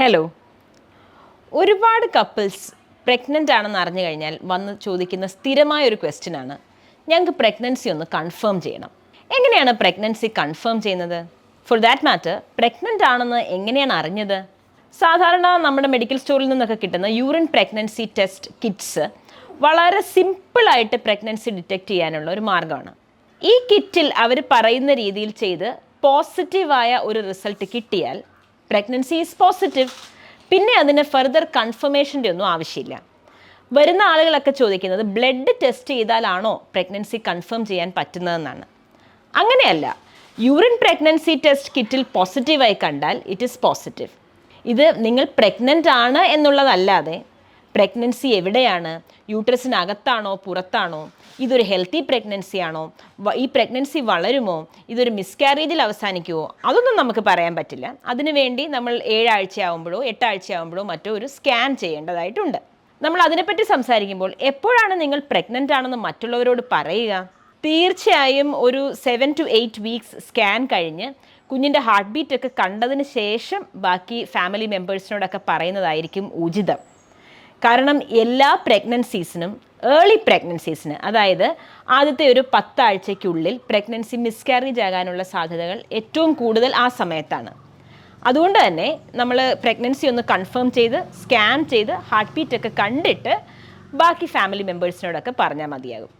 Hello ഒരുപാട് couples pregnant ആണെന്ന് അറിഞ്ഞു കഴിഞ്ഞാൽ വന്ന് ചോദിക്കുന്ന സ്ഥിരമായ ഒരു ക്വസ്റ്റ്യൻ ആണ്. ഞങ്ങൾക്ക് പ്രഗ്നൻസി ഒന്ന് കൺഫേം ചെയ്യണം. എങ്ങനെയാണ് പ്രഗ്നൻസി കൺഫേം ചെയ്യുന്നത്? ഫോർ ദാറ്റ് മാറ്റർ പ്രഗ്നന്റ് ആണെന്ന് എങ്ങനെയാണ് അറിഞ്ഞത്? സാധാരണ നമ്മുടെ മെഡിക്കൽ സ്റ്റോറിൽ നിന്നൊക്കെ കിട്ടുന്ന യൂറിൻ പ്രഗ്നൻസി ടെസ്റ്റ് കിറ്റ്സ് വളരെ സിമ്പിളായിട്ട് പ്രഗ്നൻസി ഡിറ്റക്റ്റ് ചെയ്യാനുള്ള ഒരു മാർഗമാണ്. ഈ കിറ്റിൽ അവർ പറയുന്ന രീതിയിൽ ചെയ്ത് പോസിറ്റീവായ ഒരു റിസൾട്ട് കിട്ടിയാൽ പ്രഗ്നൻസി ഈസ് പോസിറ്റീവ് പിന്നെ അതിന് ഫെർദർ കൺഫർമേഷന്റെ ഒന്നും ആവശ്യമില്ല. വരുന്ന ആളുകളൊക്കെ ചോദിക്കുന്നത് ബ്ലഡ് ടെസ്റ്റ് ചെയ്താലാണോ പ്രഗ്നൻസി കൺഫേം ചെയ്യാൻ പറ്റുന്നതെന്നാണ്. അങ്ങനെയല്ല. യൂറിൻ പ്രഗ്നൻസി ടെസ്റ്റ് കിറ്റിൽ പോസിറ്റീവായി കണ്ടാൽ ഇറ്റ് ഈസ് പോസിറ്റീവ് ഇത് നിങ്ങൾ പ്രഗ്നന്റ് ആണ് എന്നുള്ളതല്ലാതെ പ്രഗ്നൻസി എവിടെയാണ്? യൂട്രസിനകത്താണോ പുറത്താണോ? ഇതൊരു ഹെൽത്തി പ്രഗ്നൻസി ആണോ? ഈ പ്രഗ്നൻസി വളരുമോ? ഇതൊരു മിസ്കാരേജിൽ അവസാനിക്കുമോ അതൊന്നും നമുക്ക് പറയാൻ പറ്റില്ല. അതിനുവേണ്ടി നമ്മൾ ഏഴാഴ്ചയാവുമ്പോഴോ എട്ടാഴ്ചയാവുമ്പോഴോ മറ്റോ ഒരു സ്കാൻ ചെയ്യേണ്ടതായിട്ടുണ്ട്. നമ്മൾ അതിനെപ്പറ്റി സംസാരിക്കുമ്പോൾ എപ്പോഴാണ് നിങ്ങൾ പ്രഗ്നന്റ് ആണെന്ന് മറ്റുള്ളവരോട് പറയുക? തീർച്ചയായും ഒരു seven to eight weeks scan കഴിഞ്ഞ് കുഞ്ഞിന്റെ ഹാർട്ട് ബീറ്റ് ഒക്കെ കണ്ടതിന് ശേഷം ബാക്കി ഫാമിലി മെമ്പേഴ്സിനോടൊക്കെ പറയുന്നതായിരിക്കും ഉചിതം. കാരണം എല്ലാ പ്രഗ്നൻസീസിനും ഏർലി പ്രഗ്നൻസീസിന് അതായത് ആദ്യത്തെ ഒരു പത്താഴ്ചയ്ക്കുള്ളിൽ പ്രഗ്നൻസി മിസ്കാരേജ് ആകാനുള്ള സാധ്യതകൾ ഏറ്റവും കൂടുതൽ ആ സമയത്താണ്. അതുകൊണ്ട് തന്നെ നമ്മൾ പ്രഗ്നൻസി ഒന്ന് കൺഫേം ചെയ്ത് സ്കാൻ ചെയ്ത് ഹാർട്ട് ബീറ്റ് ഒക്കെ കണ്ടിട്ട് ബാക്കി ഫാമിലി മെമ്പേഴ്സിനോടൊക്കെ പറഞ്ഞാൽ മതിയാകും.